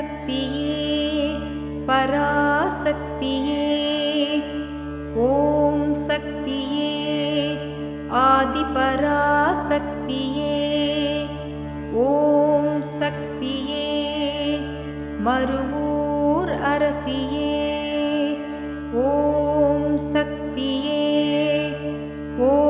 சக்தியே பராசக்தியே ஓம் சக்தியே ஆதிபராசக்தியே ஓம் சக்தியே மறுவூர் அரசியே ஓம் சக்தியே ஓம்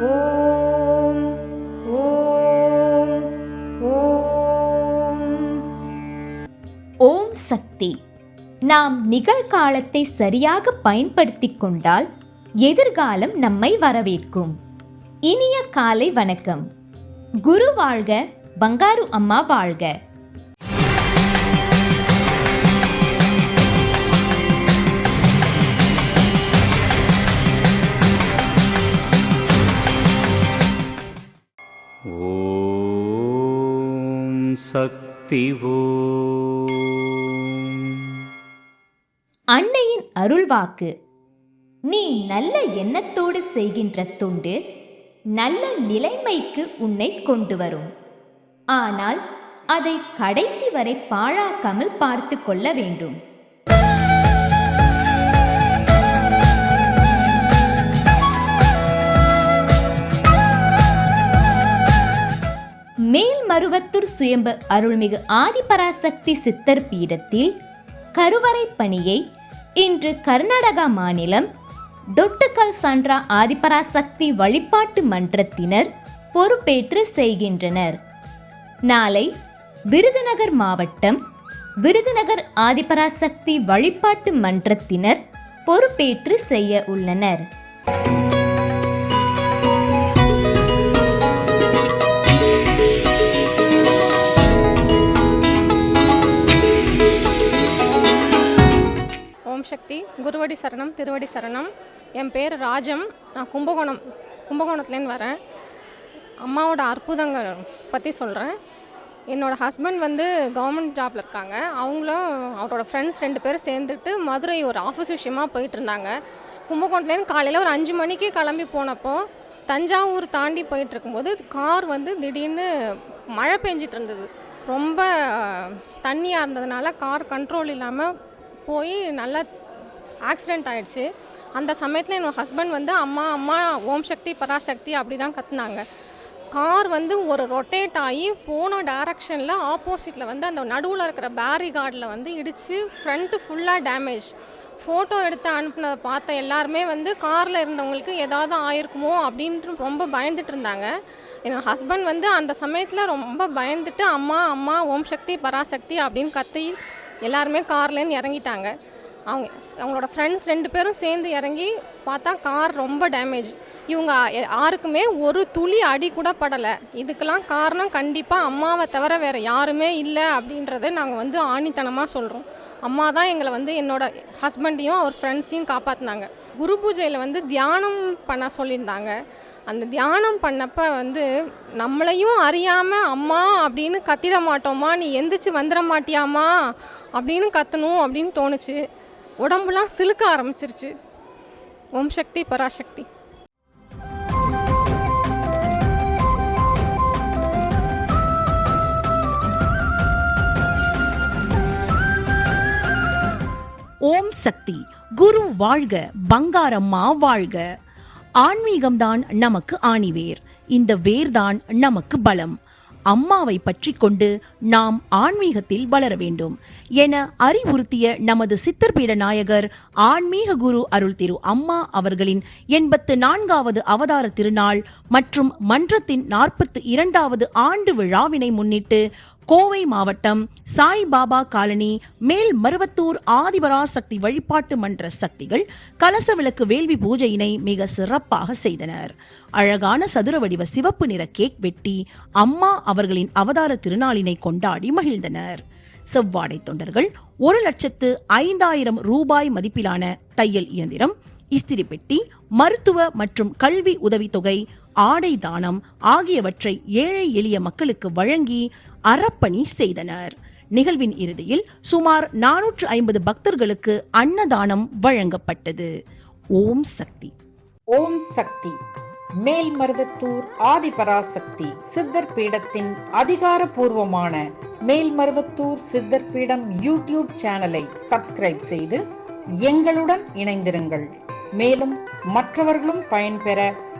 ஓம் ஓம் ஓம் ஓம் சக்தி. நாம் நிகழ்காலத்தை சரியாக பயன்படுத்திக் கொண்டால் எதிர்காலம் நம்மை வரவேற்கும். இனிய காலை வணக்கம். குரு வாழ்க பங்காரு அம்மா வாழ்க. சக்தி அன்னையின் அருள்வாக்கு. நீ நல்ல எண்ணத்தோடு செய்கின்ற தொண்டு நல்ல நிலைமைக்கு உன்னை கொண்டு வரும். ஆனால் அதை கடைசி வரை பாழாக்காமல் பார்த்து கொள்ள வேண்டும். மேல்மருவத்தூர் சுயம்பு அருள்மிகு ஆதிபராசக்தி சித்தர் பீடத்தில் கருவறை பணியை இன்று கர்நாடகா மாநிலம் டொட்டுக்கல் சான்றா ஆதிபராசக்தி வழிபாட்டு மன்றத்தினர் பொறுப்பேற்று செய்கின்றனர். நாளை விருதுநகர் மாவட்டம் விருதுநகர் ஆதிபராசக்தி வழிபாட்டு மன்றத்தினர் பொறுப்பேற்று செய்ய உள்ளனர். திருவடி சரணம் திருவடி சரணம். என் பேர் ராஜம். நான் கும்பகோணம் கும்பகோணத்துலேருந்து வரேன். அம்மாவோட அற்புதங்கள் பற்றி சொல்கிறேன் என்னோடய ஹஸ்பண்ட் வந்து கவர்மெண்ட் ஜாப்பில் இருக்காங்க. அவங்களும் அவரோட ஃப்ரெண்ட்ஸ் ரெண்டு பேரும் சேர்ந்துட்டு மதுரை ஒரு ஆஃபீஸ் விஷயமாக போயிட்டு இருந்தாங்க. கும்பகோணத்துலேருந்து காலையில் ஒரு அஞ்சு மணிக்கு கிளம்பி போனப்போ தஞ்சாவூர் தாண்டி போயிட்டு இருக்கும்போது கார் வந்து திடீர்னு மழை பெஞ்சிட்டு இருந்தது. ரொம்ப தண்ணியாக இருந்ததுனால கார் கண்ட்ரோல் இல்லாமல் போய் நல்லா ஆக்சிடெண்ட் ஆகிடுச்சு அந்த சமயத்தில் என்னோட ஹஸ்பண்ட் வந்து அம்மா அம்மா ஓம் சக்தி பராசக்தி அப்படி தான் கத்துனாங்க. கார் வந்து ஒரு ரொட்டேட் ஆகி போன டைரக்ஷனில் ஆப்போசிட்டில் வந்து அந்த நடுவில் இருக்கிற பேரிகார்டில் வந்து இடித்து ஃப்ரண்ட்டு ஃபுல்லாக டேமேஜ் ஃபோட்டோ எடுத்து அனுப்புனதை பார்த்த எல்லாருமே வந்து காரில் இருந்தவங்களுக்கு ஏதாவது ஆயிருக்குமோ? அப்படின்ட்டு ரொம்ப பயந்துட்டு இருந்தாங்க. என் ஹஸ்பண்ட் வந்து அந்த சமயத்தில் ரொம்ப பயந்துட்டு அம்மா அம்மா ஓம் சக்தி பராசக்தி அப்படின்னு கத்தி எல்லாருமே கார்லேருந்து இறங்கிட்டாங்க. அவங்க அவங்களோட ஃப்ரெண்ட்ஸ் ரெண்டு பேரும் சேர்ந்து இறங்கி பார்த்தா கார் ரொம்ப டேமேஜ் இவங்க யாருக்குமே ஒரு துளி அடி கூட படலை. இதுக்கெல்லாம் காரணம் கண்டிப்பாக அம்மாவை தவிர வேறு யாருமே இல்லை அப்படின்றத நாங்கள் வந்து ஆணித்தனமாக சொல்கிறோம் அம்மா தான் எங்களை வந்து என்னோட ஹஸ்பண்டையும் அவர் ஃப்ரெண்ட்ஸையும் காப்பாற்றினாங்க குரு பூஜையில் வந்து தியானம் பண்ண சொல்லியிருந்தாங்க. அந்த தியானம் பண்ணப்ப வந்து நம்மளையும் அறியாமல் அம்மா அப்படின்னு கத்திட மாட்டோமா? நீ எந்திரிச்சு வந்துட மாட்டியாமா அப்படின்னு கத்தணும் அப்படின்னு தோணுச்சு. உடம்புலாம் சிலுக்க ஆரம்பிச்சிருச்சு. ஓம் சக்தி பராசக்தி. ஓம் சக்தி குரு வாழ்க பங்காரம்மா வாழ்க. ஆன்மீகம்தான் நமக்கு ஆணிவேர். இந்த வேர்தான் நமக்கு பலம். அம்மாவை பற்றி கொண்டு நாம் ஆன்மீகத்தில் வளர வேண்டும் என அறிவுறுத்திய நமது சித்தர்பீட நாயகர் ஆன்மீக குரு அருள் திரு அம்மா அவர்களின் எண்பத்து நான்காவது அவதார திருநாள் மற்றும் மன்றத்தின் நாற்பத்து இரண்டாவது ஆண்டு விழாவினை முன்னிட்டு கோவை மாவட்டம் சாய்பாபா காலனி மேல் மருவத்தூர் ஆதிபராசக்தி வழிபாட்டு மன்ற சக்திகள் கலச விளக்கு வேள்வி பூஜையினை மிக சிறப்பாக செய்தனர். அழகான சதுர வடிவ சிவப்பு நிற கேக் வெட்டி அம்மா அவர்களின் அவதார திருநாளினை கொண்டாடி மகிழ்ந்தனர். செவ்வாடை தொண்டர்கள் ஒரு லட்சத்து ஐந்தாயிரம் ரூபாய் மதிப்பிலான தையல் இயந்திரம் இஸ்திரி பெட்டி மருத்துவ மற்றும் கல்வி உதவித்தொகை ஆடை தானம் ஆகியவற்றை ஏழை எளிய மக்களுக்கு வழங்கி அறப்பணி செய்தனர். நிகழ்வின் இறுதியில் சுமார் நானூற்று ஐம்பது பக்தர்களுக்கு அன்னதானம் வழங்கப்பட்டது. ஓம் சக்தி. ஓம் சக்தி. மேல்மருவத்தூர் ஆதிபராசக்தி சித்தர் பீடத்தின் அதிகாரபூர்வமான மேல்மருவத்தூர் சித்தர் பீடம் யூடியூப் சேனலை சப்ஸ்கிரைப் செய்து எங்களுடன் இணைந்திருங்கள். மேலும் மற்றவர்களும் பயன்பெற